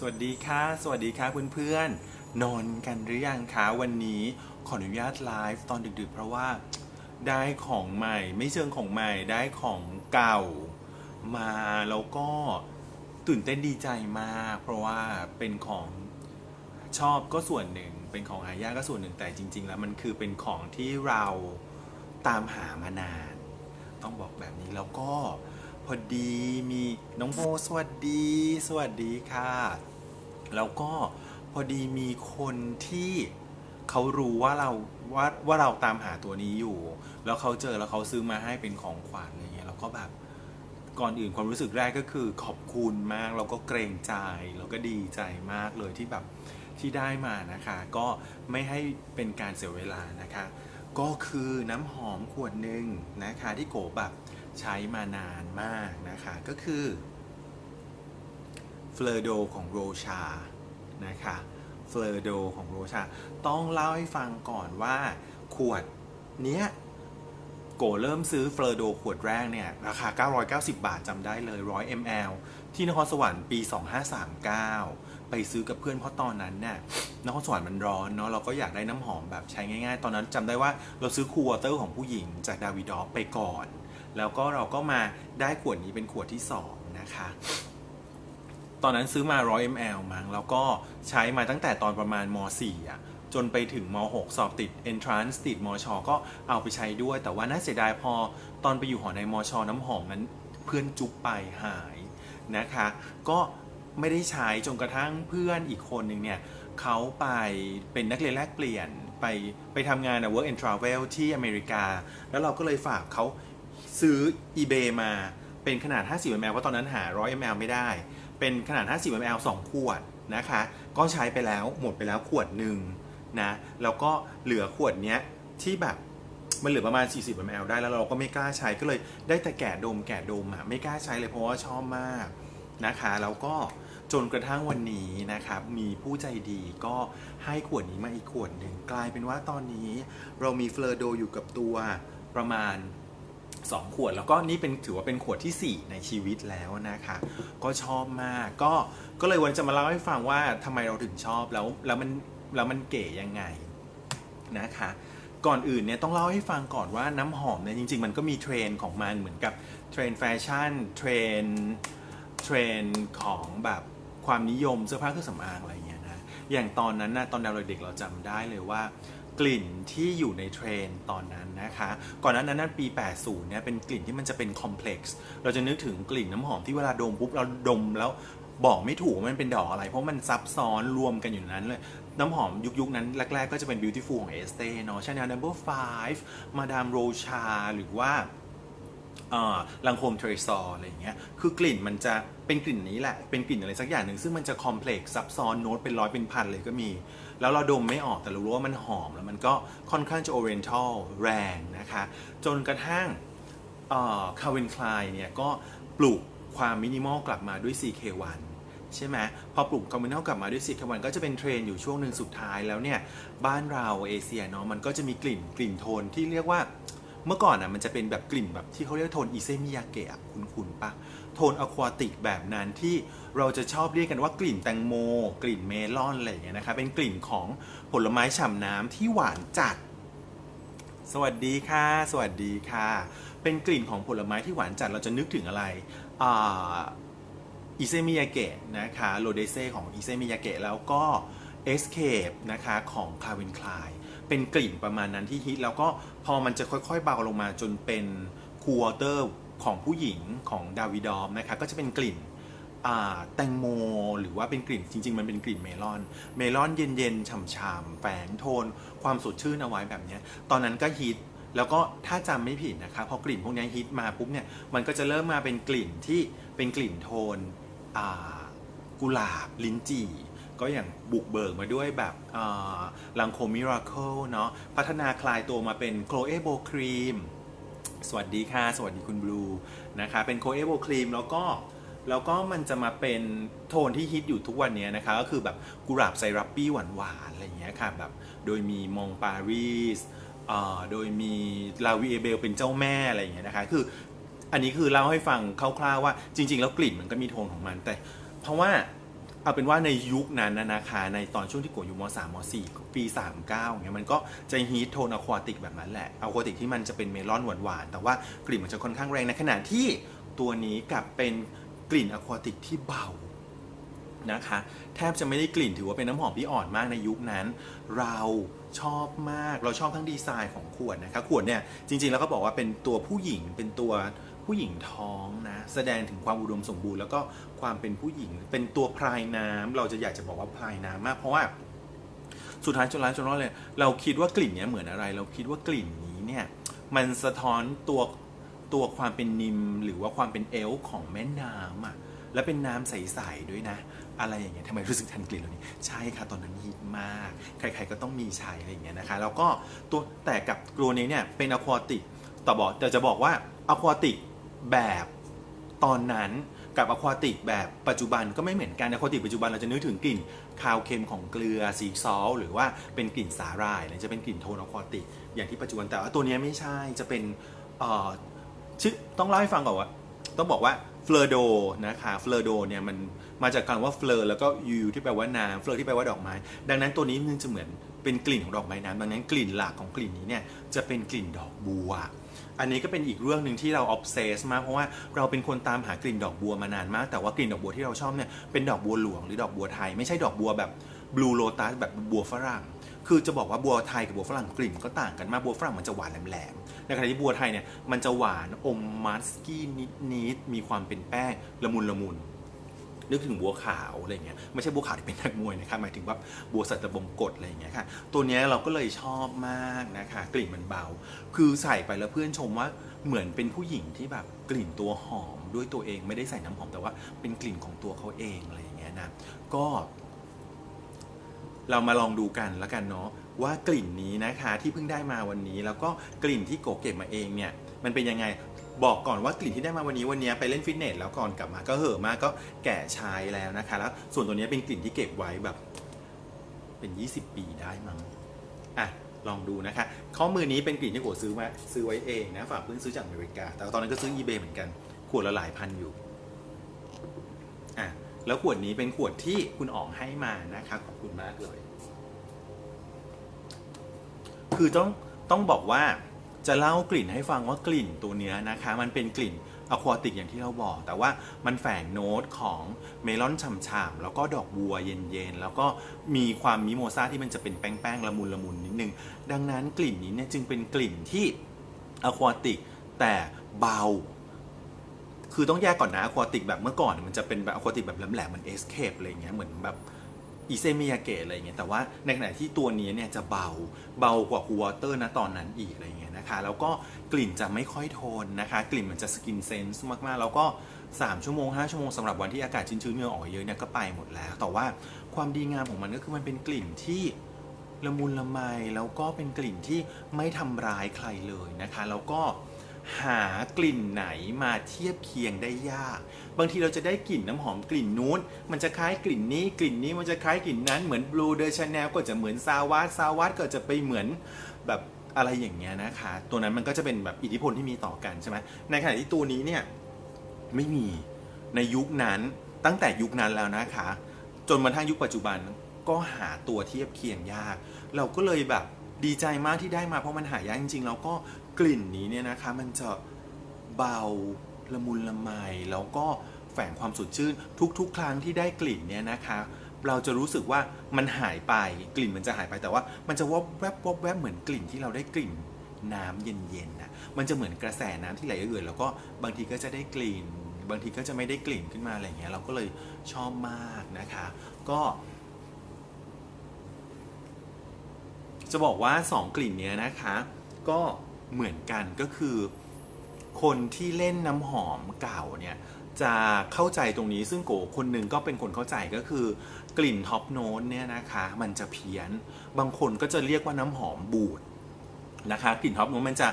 สวัสดีค่ะ สวัสดีค่ะเพื่อนๆนอนกันหรือยังคะวันนี้ขออนุญาตไลฟ์ตอนดึกๆ เพราะว่าได้ของใหม่ไม่เชิงของใหม่ได้ของเก่ามาแล้วก็ตื่นเต้นดีใจมาก เพราะว่าเป็นของชอบก็ส่วนหนึ่ง เป็นของหายากก็ส่วนหนึ่งแต่จริง ๆ แล้วมันคือเป็นของที่เราตามหามานาน ต้องบอกแบบนี้แล้วก็ พอดีมีน้องโบสวัสดี สวัสดีค่ะ แล้วก็พอดีมีคนที่เขารู้ว่าเราว่าว่าเราตามหาตัวนี้อยู่ แล้วเขาเจอแล้วเขาซื้อมาให้เป็นของขวัญอะไรเงี้ยเราก็แบบก่อนอื่นความรู้สึกแรกก็คือขอบคุณมากเราก็เกรงใจเราก็ดีใจมากเลยที่แบบที่ได้มานะคะ ก็ไม่ให้เป็นการเสียเวลานะคะ ก็คือน้ำหอมขวดหนึ่งนะคะที่โกแบบ ใช้มานานมากนะคะ ก็คือเฟลโดของโรชานะคะเฟลโดของโรชา ต้องเล่าให้ฟังก่อนว่าขวดเนี้ยโกเริ่มซื้อเฟลโดขวดแรกเนี่ยราคา 990 บาทจำได้เลย 100 ml ที่นครสวรรค์ปี 2539 ไปซื้อกับเพื่อนเพราะตอนนั้นเนี่ยนครสวรรค์มันร้อนเนาะเราก็อยากได้น้ำหอมแบบใช้ง่ายๆ ตอนนั้นจำได้ว่าเราซื้อคูวอเตอร์ของผู้หญิงจากดาวิดอฟไปก่อน แล้วก็เราก็มาได้ขวดนี้เป็นขวดที่ 2 นะคะ ตอนนั้นซื้อมา 100 ml มั้งแล้วก็ใช้มาตั้งแต่ตอนประมาณม .4 อะจนไปถึงม .6 สอบติด entrance ติดมช ก็เอาไปใช้ด้วย แต่ว่าน่าเสียดายพอตอนไปอยู่หอในมช น้ำหอมนั้นเพื่อนจุ๊บไปหายนะคะ ก็ไม่ได้ใช้จนกระทั่งเพื่อนอีกคนหนึ่งเนี่ยเขาไปเป็นนักเรียนแลกเปลี่ยนไปไปทำงานใน work and travel ที่อเมริกา แล้วเราก็เลยฝากเขา ซื้อ eBay มาเป็นขนาด 50 ml เพราะตอนนั้นหา 100 ml ไม่ได้ เป็นขนาด 50 ml 2 ขวดนะคะ ก็ใช้ไปแล้วหมดไปแล้วขวดหนึ่งนะ แล้วก็เหลือขวดเนี้ยที่แบบมันเหลือประมาณ 40 ml ได้แล้วเราก็ไม่กล้าใช้ก็เลยได้แต่แกะดมแกะดมอะไม่กล้าใช้เลยเพราะว่าชอบมากนะคะ แล้วก็จนกระทั่งวันนี้นะครับ มีผู้ใจดีก็ให้ขวดนี้มาอีกขวดหนึ่งกลายเป็นว่าตอนนี้เรามีเฟลโดอยู่กับตัวประมาณ 2 ขวด แล้วก็นี่เป็นถือว่าเป็นขวดทีสี่ 4 ในชีวิตแล้วนะคะ ก็ชอบมาก ก็ก็เลยวันจะมาเล่าให้ฟังว่าทำไมเราถึงชอบแล้วแล้วมันแล้วมันเก๋ยังไงนะคะ ก่อนอื่นเนี่ยต้องเล่าให้ฟังก่อนว่าน้ำหอมเนี่ยจริง ๆ มันก็มีเทรนของมันเหมือนกับเทรนแฟชั่นเทรนเทรนของแบบความนิยมเสื้อผ้าเครื่องสำอางอะไรอย่างเงี้ยนะอย่างตอนนั้นนะตอนเราเด็กเราจำได้เลยว่า กลิ่นที่อยู่ในเทรนตอนนั้นนะคะ ก่อนหนั้นนั้นปี 80 เนี่ยเป็นกลิ่นที่มันจะเป็นคอมเพล็กซ์เราจะนึกถึงกลิ่นน้ำหอมที่เวลาดมปุ๊บเราดมแล้วบอกไม่ถูกว่ามันเป็นดอกอะไร เพราะมันซับซ้อนรวมกันอยู่นั้นเลยน้ำหอมยุคๆนั้นแรก ๆ ก็จะเป็น Beautiful ของเอสเต้เนาะชาแนลนัมเบอร์ฟมาดามโรชาหรือว่า ลังโคมเทรซอร์อะไรอย่างเงี้ย คือกลิ่นมันจะเป็นกลิ่นนี้แหละ เป็นกลิ่นอะไรสักอย่างหนึ่งซึ่งมันจะคอมเพล็กซ์ซับซ้อนโน้ตเป็นร้อยเป็นพันเลยก็มี แล้วเราดมไม่ออกแต่รู้ว่ามันหอมแล้วมันก็ค่อนข้างจะโอเรนทัลแรงนะคะ จนกระทั่งคาร์วินคลายเนี่ยก็ปลูกความมินิมอลกลับมาด้วย CK1 ใช่ไหมพอปลูกคอมมินอลกลับมาด้วย CK1 ก็จะเป็นเทรนอยู่ช่วงหนึ่งสุดท้ายแล้วเนี่ย บ้านเราเอเชียเนาะมันก็จะมีกลิ่นกลิ่นโทนที่เรียกว่า เมื่อก่อนอะมันจะเป็นแบบกลิ่นแบบที่เขาเรียกโทนอิเซมิยาเกะคุณๆปะโทนอะควาติกแบบนั้นที่เราจะชอบเรียกกันว่ากลิ่นแตงโม กลิ่นเมลอนอะไรอย่างเงี้ยนะคะเป็นกลิ่นของผลไม้ฉ่ำน้ำที่หวานจัด สวัสดีค่ะ สวัสดีค่ะ เป็นกลิ่นของผลไม้ที่หวานจัดเราจะนึกถึงอะไรอ่าอิเซมิยาเกะนะคะโรเดเซของอิเซมิยาเกะแล้วก็ Escape นะคะของคาร์วินคลาย เป็นกลิ่นประมาณนั้นที่ฮิต แล้วก็พอมันจะค่อยๆเบาลงมาจนเป็นคูวอเตอร์ของผู้หญิงของดาวิดอมนะคะก็จะเป็นกลิ่นแตงโม หรือว่าเป็นกลิ่นจริง ๆ มันเป็นกลิ่นเมลอน เมลอนเย็นๆฉ่ำๆแฝงโทน ความสดชื่นเอาไว้แบบนี้ตอนนั้นก็ฮิตแล้วก็ถ้าจำไม่ผิดนะคะพอกลิ่นพวกนี้ฮิตมาปุ๊บเนี่ยมันก็จะเริ่มมาเป็นกลิ่นที่เป็นกลิ่นโทนกุหลาบลิ้นจี่ ก็อย่างบุกเบิกมาด้วยแบบลังโคมิราเคิลเนาะพัฒนาคลายตัวมาเป็นโคลเอโบครีมสวัสดีค่ะ สวัสดีคุณบลูนะคะเป็นโคลเอโบครีมแล้วก็แล้วก็มันจะมาเป็นโทนที่ฮิตอยู่ทุกวันนี้นะคะ ก็คือแบบกุหลาบไซรัปปี้หวานๆอะไรอย่างเงี้ยค่ะแบบโดยมีมองปารีสโดยมีลาวีเอเบลเป็นเจ้าแม่อะไรอย่างเงี้ยนะคะ คืออันนี้คือเล่าให้ฟังคร่าวๆว่าจริง ๆ แล้วกลิ่นมันก็มีโทนของมันแต่ เพราะว่า เอาเป็นว่าในยุคนั้นนะนะคะ ในตอนช่วงที่โกอยู่ม3ม4ปี 39เนี่ยมันก็จะฮีทโทนอะควาติกแบบนั้นแหละอะควาติกที่มันจะเป็นเมลอนหวานๆ แต่ว่ากลิ่นมันจะค่อนข้างแรงในขณะที่ตัวนี้กลับเป็นกลิ่นอะควาติกที่เบานะคะแทบจะไม่ได้กลิ่นถือว่าเป็นน้ำหอมที่อ่อนมากในยุคนั้น เราชอบมากเราชอบทั้งดีไซน์ของขวดนะคะขวดเนี่ยจริงๆแล้วก็บอกว่าเป็นตัวผู้หญิงเป็นตัว ผู้หญิงท้องนะ แสดงถึงความอุดมสมบูรณ์แล้วก็ความเป็นผู้หญิงเป็นตัวพรายน้ำเราจะอยากจะบอกว่าพรายน้ำมาก เพราะว่าสุดท้ายจนร้ายจนรอดเลยเราคิดว่ากลิ่นเนี้ยเหมือนอะไร เราคิดว่ากลิ่นนี้เนี่ยมันสะท้อนตัวตัวความเป็นนิมหรือว่าความเป็นเอลของแม่น้ำอะและเป็นน้ำใสๆด้วยนะ อะไรอย่างเงี้ยทำไมรู้สึกทันกลิ่นเหล่านี้ ใช่ค่ะตอนนั้นฮิตมาก ใครๆก็ต้องมีใช้อะไรอย่างเงี้ยนะคะ แล้วก็ตัวแต่กับตัวนี้เนี่ยเป็นอะควาติกต่อบอกแต่จะบอกว่าอะควาติก แบบตอนนั้นกับอะควาติกแบบปัจจุบันก็ไม่เหมือนกันอะควาติกปัจจุบันเราจะนึกถึงกลิ่นคาวเค็มของเกลือซีซอลหรือว่าเป็นกลิ่นสาหร่ายจะเป็นกลิ่นโทนอะควาติกอย่างที่ปัจจุบันแต่ว่าตัวนี้ไม่ใช่จะเป็นเอ่อชื่อต้องเล่าให้ฟังก่อนว่าต้องบอกว่าเฟลโดนะคะเฟลโดเนี่ยมันมาจากคำว่าเฟลแล้วก็ยูที่แปลว่าน้ำเฟลที่แปลว่าดอกไม้ ดังนั้นตัวนี้มันจะเหมือนเป็นกลิ่นของดอกไม้น้ำดังนั้นกลิ่นหลักของกลิ่นนี้เนี่ยจะเป็นกลิ่นดอกบัว อันนี้ก็เป็นอีกเรื่องหนึ่งที่เราออฟเซสมากเพราะว่าเราเป็นคนตามหากลิ่นดอกบัวมานานมาก แต่ว่ากลิ่นดอกบัวที่เราชอบเนี่ยเป็นดอกบัวหลวงหรือดอกบัวไทย ไม่ใช่ดอกบัวแบบบลูโรตัสแบบบัวฝรั่ง คือจะบอกว่าบัวไทยกับบัวฝรั่งกลิ่นมันก็ต่างกันมากบัวฝรั่งมันจะหวานแหลมๆในขณะที่บัวไทยเนี่ยมันจะหวานอมมัสกี้นิดๆมีความเป็นแป้งละมุนละมุน นึกถึงบัวขาวอะไรเงี้ยไม่ใช่บัวขาวที่เป็นนักมวยนะครับหมายถึงว่าบัวสัตบงกฎอะไรเงี้ยค่ะ ตัวนี้เราก็เลยชอบมากนะคะกลิ่นมันเบา คือใส่ไปแล้วเพื่อนชมว่าเหมือนเป็นผู้หญิงที่แบบกลิ่นตัวหอมด้วยตัวเองไม่ได้ใส่น้ำหอมแต่ว่าเป็นกลิ่นของตัวเขาเองอะไรอย่างเงี้ยนะก็ เรามาลองดูกันแล้วกันเนาะว่ากลิ่นนี้นะคะ ที่เพิ่งได้มาวันนี้ แล้วก็กลิ่นที่โกเก็บมาเองเนี่ย มันเป็นยังไง บอกก่อนว่ากลิ่นที่ได้มาวันนี้วันนี้ไปเล่นฟิตเนสแล้วก่อนกลับมาก็เห่อะมากก็แก่ใช้แล้วนะคะ แล้วส่วนตัวนี้เป็นกลิ่นที่เก็บไว้แบบ เป็น 20 ปีได้มั้งอะลองดูนะคะ ข้อมือนี้เป็นกลิ่นที่โกซื้อมาซื้อไว้เองนะฝากเพื่อนซื้อจากอเมริกา แต่ตอนนั้นก็ซื้อ eBay เหมือนกันขวดละหลายพันอยู่อะแล้วขวดนี้เป็นขวดที่คุณอ๋องให้มานะคะขอบคุณมากเลย คือต้องต้องบอกว่า จะเล่ากลิ่นให้ฟังว่ากลิ่นตัวเนี้ยนะคะ มันเป็นกลิ่นอะควาติกอย่างที่เราบอก แต่ว่ามันแฝงโน้ตของเมลอนฉ่ำๆแล้วก็ดอกบัวเย็นๆ แล้วก็มีความมิโมซาที่มันจะเป็นแป้งๆ ละมุนละมุนนิดนึง ดังนั้นกลิ่นนี้เนี่ยจึงเป็นกลิ่นที่อะควาติกแต่เบาคือต้องแยกก่อนนะอะควาติกแบบเมื่อก่อนมันจะเป็นแบบอะควาติกแบบแหลมๆเหมือนเอสเคปอะไรเงี้ยเหมือนแบบ อีเซมิยาเกะอะไรเงี้ยแต่ว่าในขณะที่ตัวนี้เนี่ยจะเบาเบากว่าคูวอเตอร์นะตอนนั้นอีกอะไรเงี้ยนะคะแล้วก็กลิ่นจะไม่ค่อยทนนะคะ กลิ่นมันจะสกินเซนส์มากๆ แล้วก็ 3 ชั่วโมง 5 ชั่วโมงสำหรับวันที่อากาศชื้นๆเหงื่อออกเยอะเนี่ยก็ไปหมดแล้ว แต่ว่าความดีงามของมันก็คือมันเป็นกลิ่นที่ละมุนละไมแล้วก็เป็นกลิ่นที่ไม่ทำร้ายใครเลยนะคะ แล้วก็ หากลิ่นไหนมาเทียบเคียงได้ยาก บางทีเราจะได้กลิ่นน้ำหอมกลิ่นนู้น มันจะคล้ายกลิ่นนี้กลิ่นนี้มันจะคล้ายกลิ่นนั้นเหมือน Blue de Chanel ก็จะเหมือนซาวาสซาวาสก็จะไปเหมือนแบบอะไรอย่างเงี้ยนะคะ ตัวนั้นมันก็จะเป็นแบบอิทธิพลที่มีต่อกันใช่ไหมในขณะที่ตัวนี้เนี่ยไม่มีในยุคนั้นตั้งแต่ยุคนั้นแล้วนะคะ จนมาทั้งยุคปัจจุบันก็หาตัวเทียบเคียงยาก เราก็เลยแบบดีใจมากที่ได้มาเพราะมันหายากจริงๆแล้วก็ กลิ่นนี้เนี่ยนะคะมันจะเบาละมุนละไมแล้วก็แฝงความสดชื่น ทุก ๆ ครั้งที่ได้กลิ่นเนี่ยนะคะ เราจะรู้สึกว่ามันหายไปกลิ่นมันจะหายไปแต่ว่า มันจะวบแวบวบแวบเหมือนกลิ่นที่เราได้กลิ่นน้ำเย็นๆนะมันจะเหมือนกระแสน้ำที่ไหลเอื่อยๆแล้วก็บางทีก็จะได้กลิ่น บางทีก็จะไม่ได้กลิ่นขึ้นมาอะไรอย่างเงี้ยเราก็เลยชอบมากนะคะ ก็ จะบอกว่า 2 กลิ่นเนี้ยนะคะ ก็ เหมือนกันก็คือ คนที่เล่นน้ำหอมเก่าเนี่ยจะเข้าใจตรงนี้ซึ่งโกคนหนึ่งก็เป็นคนเข้าใจก็คือกลิ่นท็อปโน้ตเนี่ยนะคะมันจะเพี้ยน บางคนก็จะเรียกว่าน้ำหอมบูดนะคะกลิ่นท็อปโน้ตมันจะ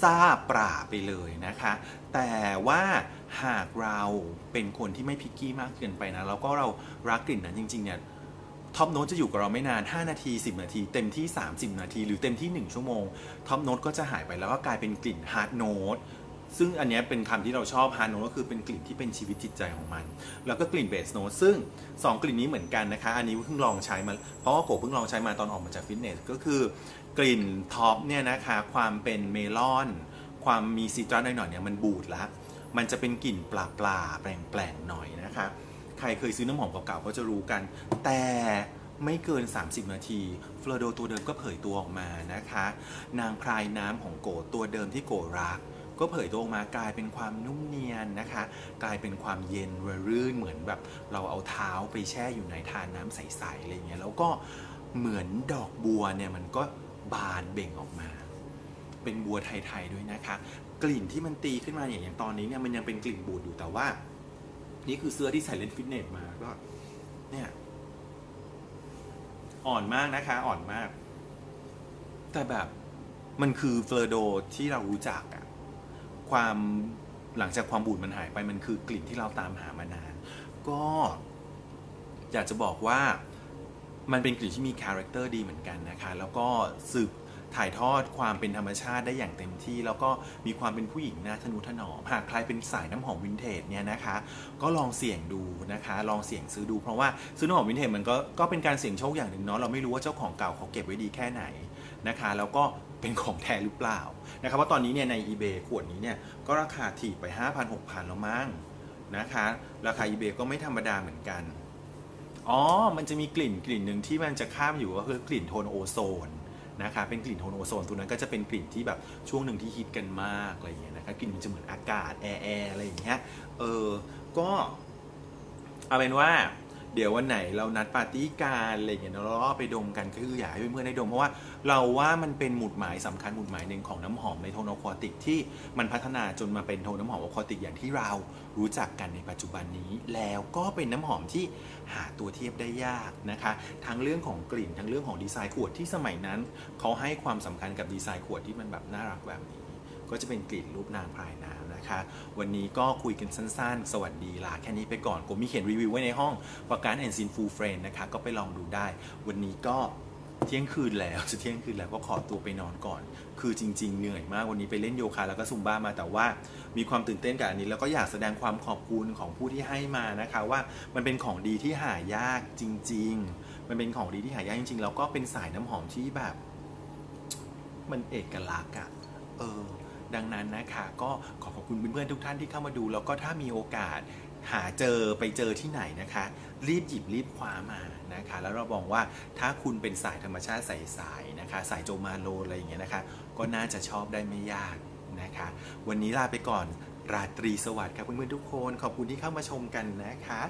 ซ่าปราไปเลยนะคะ แต่ว่าหากเราเป็นคนที่ไม่พิกกี้มากเกินไปนะแล้วก็เรารักกลิ่นนั้นจริงๆเนี่ย ท็อปโน้ตจะอยู่กับเราไม่นาน 5 นาที 10 นาที เต็มที่ 30 นาที หรือเต็มที่ 1 ชั่วโมงท็อปโน้ตก็จะหายไปแล้วก็กลายเป็นกลิ่นฮาร์ดโน้ตซึ่งอันนี้เป็นคำที่เราชอบฮาร์ดโน้ตก็คือเป็นกลิ่นที่เป็นชีวิตจิตใจของมัน แล้วก็กลิ่นเบสโน้ตซึ่ง 2 กลิ่นนี้เหมือนกันนะคะ อันนี้เพิ่งลองใช้มา เพราะว่าโกเพิ่งลองใช้มาตอนออกมาจากฟิตเนสก็คือกลิ่นท็อปเนี่ยนะคะความเป็นเมลอน ความมีซิตรัสหน่อยๆเนี่ยมันบูดละมันจะเป็นกลิ่นปลาปลาแปลงๆหน่อยนะ รเคยซื้อน้ำหอมเก่าๆก็จะรู้กัน แต่ไม่เกิน 30 นาทีเฟลโดตัวเดิมก็เผยตัวออกมานะคะ นางพรายน้ำของโกตัวเดิมที่โกรัก ก็เผยตัวออกมากลายเป็นความนุ่มเนียนนะคะ กลายเป็นความเย็นระรื่นเหมือนแบบเราเอาเท้าไปแช่อยู่ในทานน้ำใสๆอะไรเงี้ยแล้วก็เหมือนดอกบัวเนี่ยมันก็บานเบ่งออกมา เป็นบัวไทยๆด้วยนะคะ กลิ่นที่มันตีขึ้นมาอย่างอย่างตอนนี้เนี่ยมันยังเป็นกลิ่นบูดอยู่แต่ว่า นี่คือเสื้อที่ใส่เล่นฟิตเนสมาก็ เนี่ย อ่อนมากนะคะ อ่อนมาก แต่แบบมันคือเฟอร์โดที่เรารู้จักอะความหลังจากความบูดมันหายไปมันคือกลิ่นที่เราตามหามานาน ก็อยากจะบอกว่ามันเป็นกลิ่นที่มีคาแรคเตอร์ดีเหมือนกันนะคะ แล้วก็สืบ ถ่ายทอดความเป็นธรรมชาติได้อย่างเต็มที่ แล้วก็มีความเป็นผู้หญิงน่าทะนุถนอมหากใครเป็นสายน้ำหอมวินเทจเนี่ยนะคะ ก็ลองเสี่ยงดูนะคะ ลองเสี่ยงซื้อดูเพราะว่าซื้อน้ำหอมวินเทจมันก็ก็เป็นการเสี่ยงโชคอย่างหนึ่งเนาะเราไม่รู้ว่าเจ้าของเก่าเขาเก็บไว้ดีแค่ไหนนะคะ แล้วก็เป็นของแท้หรือเปล่านะครับว่าตอนนี้เนี่ยใน eBay ขวดนี้เนี่ยก็ราคาถีบไป 5,000 6,000แล้วมั้งนะคะ ราคา eBay ก็ไม่ธรรมดาเหมือนกันอ๋อ มันจะมีกลิ่นกลิ่นหนึ่งที่มันจะข้ามอยู่ก็คือกลิ่นโทนโอโซน นะคะเป็นกลิ่นโทนโอโซนตัวนั้นก็จะเป็นกลิ่นที่แบบช่วงหนึ่งที่ฮิตกันมากอะไรอย่างเงี้ยนะคะกลิ่นมันจะเหมือนอากาศแอร์แอร์อะไรอย่างเงี้ยเออก็เอาเป็นว่า เดี๋ยววันไหนเรานัดปาร์ตี้กันอะไรอย่างเงี้ยเราก็ไปดมกันก็คืออยากให้เพื่อนๆได้ดม เพราะว่าเราว่ามันเป็นหมุดหมายสำคัญหมุดหมายหนึ่งของน้ำหอมในโทนอะควาติกที่มันพัฒนาจนมาเป็นโทนน้ำหอมอะควาติกอย่างที่เรารู้จักกันในปัจจุบันนี้ แล้วก็เป็นน้ำหอมที่หาตัวเทียบได้ยากนะคะ ทั้งเรื่องของกลิ่นทั้งเรื่องของดีไซน์ขวดที่สมัยนั้นเขาให้ความสำคัญกับดีไซน์ขวดที่มันแบบน่ารักแบบนี้ ก็จะเป็นกลิ่นรูปนางพรายน้ำ นะคะ วันนี้ก็คุยกันสั้นๆ สวัสดีลาแค่นี้ไปก่อนผมมีเขียนรีวิวไว้ในห้องประการแอนซินฟูลเฟรนนะคะ ก็ไปลองดูได้ วันนี้ก็เที่ยงคืนแล้วจะเที่ยงคืนแล้วก็ขอตัวไปนอนก่อน คือจริง ๆ เหนื่อยมากวันนี้ไปเล่นโยคะแล้วก็ซุมบ้ามาแต่ว่ามีความตื่นเต้นกับอันนี้ แล้วก็อยากแสดงความขอบคุณของผู้ที่ให้มานะคะ ว่ามันเป็นของดีที่หายากจริง ๆ มันเป็นของดีที่หายากจริง ๆ แล้วก็เป็นสายน้ำหอมที่แบบ มันเอกลักษณ์อะเออ ดังนั้นนะคะก็ขอขอบคุณเพื่อนๆทุกท่านที่เข้ามาดู แล้วก็ถ้ามีโอกาสหาเจอไปเจอที่ไหนนะคะ รีบหยิบรีบคว้ามานะคะ แล้วเราบอกว่าถ้าคุณเป็นสายธรรมชาติใสๆนะคะ สายโจมาโลอะไรอย่างเงี้ยนะคะ ก็น่าจะชอบได้ไม่ยากนะคะ วันนี้ลาไปก่อนราตรีสวัสดิ์ครับเพื่อนๆทุกคนขอบคุณที่เข้ามาชมกันนะคะ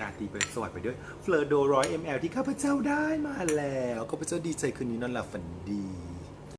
ราตรีเป็นสวัสดิ์ไปด้วยเฟลอร์โดร้อยเอ็มแอลที่ข้าพเจ้าได้มาแล้วข้าพเจ้าดีใจคืนนี้นอนหลับฝันดี